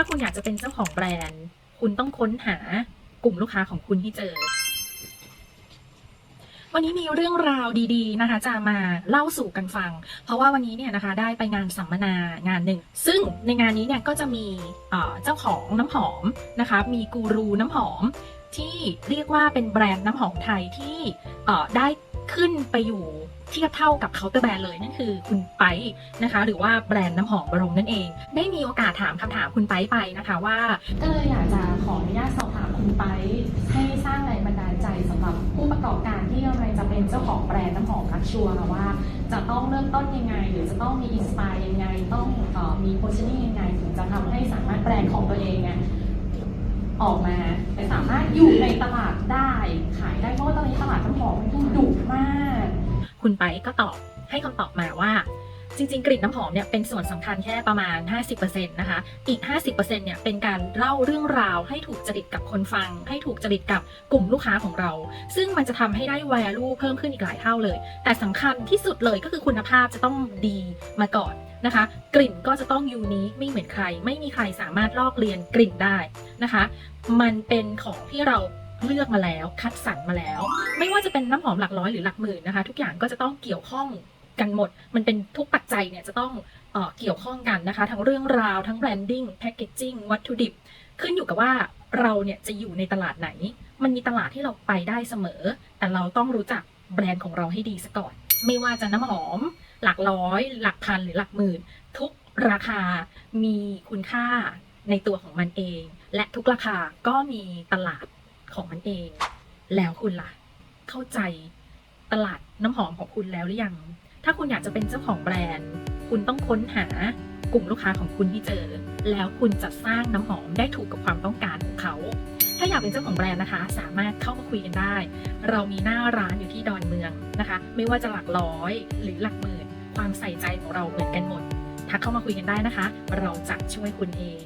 ถ้าคุณอยากจะเป็นเจ้าของแบรนด์ คุณต้องค้นหากลุ่มลูกค้าของคุณให้เจอ วันนี้มีเรื่องราวดีๆนะคะ จะมาเล่าสู่กันฟัง เพราะว่าวันนี้เนี่ยนะคะได้ไปงานสัมมนางานหนึ่ง ซึ่งในงานนี้เนี่ยก็จะมีเจ้าของน้ำหอมนะคะ มีกูรูน้ำหอมที่เรียกว่าเป็นแบรนด์น้ำหอมไทยที่ได้ขึ้นไปอยู่ เทียบเท่ากับเคาน์เตอร์แบรนด์เลยนั่นคือคุณไปนะคะ หรือว่าแบรนด์น้ำหอมบรงนั่นเอง ได้มีโอกาสถามคำถามคุณไปไปนะคะว่าก็เลยอยากจะขออนุญาตสอบถามคุณไปให้สร้างแรงบันดาลใจสำหรับผู้ประกอบการที่กำลังจะเป็นเจ้าของแบรนด์น้ำหอมลักชัวร์ว่า จะต้องเริ่มต้นยังไง หรือจะต้องมีอินสปายยังไง ต้องออมีโพสิชันนิ่ยังไงถึงจะทำให้สามารถแบรนด์ของตัวเองเนี่ยออกมาสามารถอยู่ในตลาดได้ขายได้เพราะว่าตอนนี้ตลาดน้ำหอมมันดุมาก คุณไปก็ตอบให้คำตอบมาว่า จริง ๆ กลิ่นน้ำหอมเนี่ยเป็นส่วนสำคัญแค่ประมาณ 50%นะคะ อีก 50%เนี่ยเป็นการเล่าเรื่องราวให้ถูกจริตกับคนฟัง ให้ถูกจริตกับกลุ่มลูกค้าของเรา ซึ่งมันจะทำให้ได้ value เพิ่มขึ้นอีกหลายเท่าเลย แต่สำคัญที่สุดเลยก็คือคุณภาพจะต้องดีมาก่อนนะคะ กลิ่นก็จะต้องยูนิคไม่เหมือนใคร ไม่มีใครสามารถลอกเลียนกลิ่นได้นะคะ มันเป็นของที่เรา เลือกมาแล้วคัดสรรมาแล้ว ไม่ว่าจะเป็นน้ำหอมหลักร้อยหรือหลักหมื่นนะคะ ทุกอย่างก็จะต้องเกี่ยวข้องกันหมด มันเป็นทุกปัจจัยเนี่ยจะต้องเออเกี่ยวข้องกันนะคะ ทั้งเรื่องราวทั้งแบรนดิ้งแพคเกจจิ้งวัตถุดิบ ขึ้นอยู่กับว่าเราเนี่ยจะอยู่ในตลาดไหน มันมีตลาดที่เราไปได้เสมอ แต่เราต้องรู้จักแบรนด์ของเราให้ดีซะก่อน ไม่ว่าจะน้ำหอม หลักร้อย หลักพันหรือหลักหมื่น ทุกราคามีคุณค่าในตัวของมันเอง และทุกราคาก็มีตลาด ของมันเอง แล้วคุณล่ะ เข้าใจตลาดน้ำหอมของคุณแล้วหรือยัง ถ้าคุณอยากจะเป็นเจ้าของแบรนด์ คุณต้องค้นหากลุ่มลูกค้าของคุณที่เจอ แล้วคุณจะสร้างน้ำหอมได้ถูกกับความต้องการของเขา ถ้าอยากเป็นเจ้าของแบรนด์นะคะ สามารถเข้ามาคุยกันได้ เรามีหน้าร้านอยู่ที่ดอนเมืองนะคะ ไม่ว่าจะหลักร้อยหรือหลักหมื่น ความใส่ใจของเราเหมือนกันหมดทักเข้ามาคุยกันได้นะคะ เราจะช่วยคุณเอง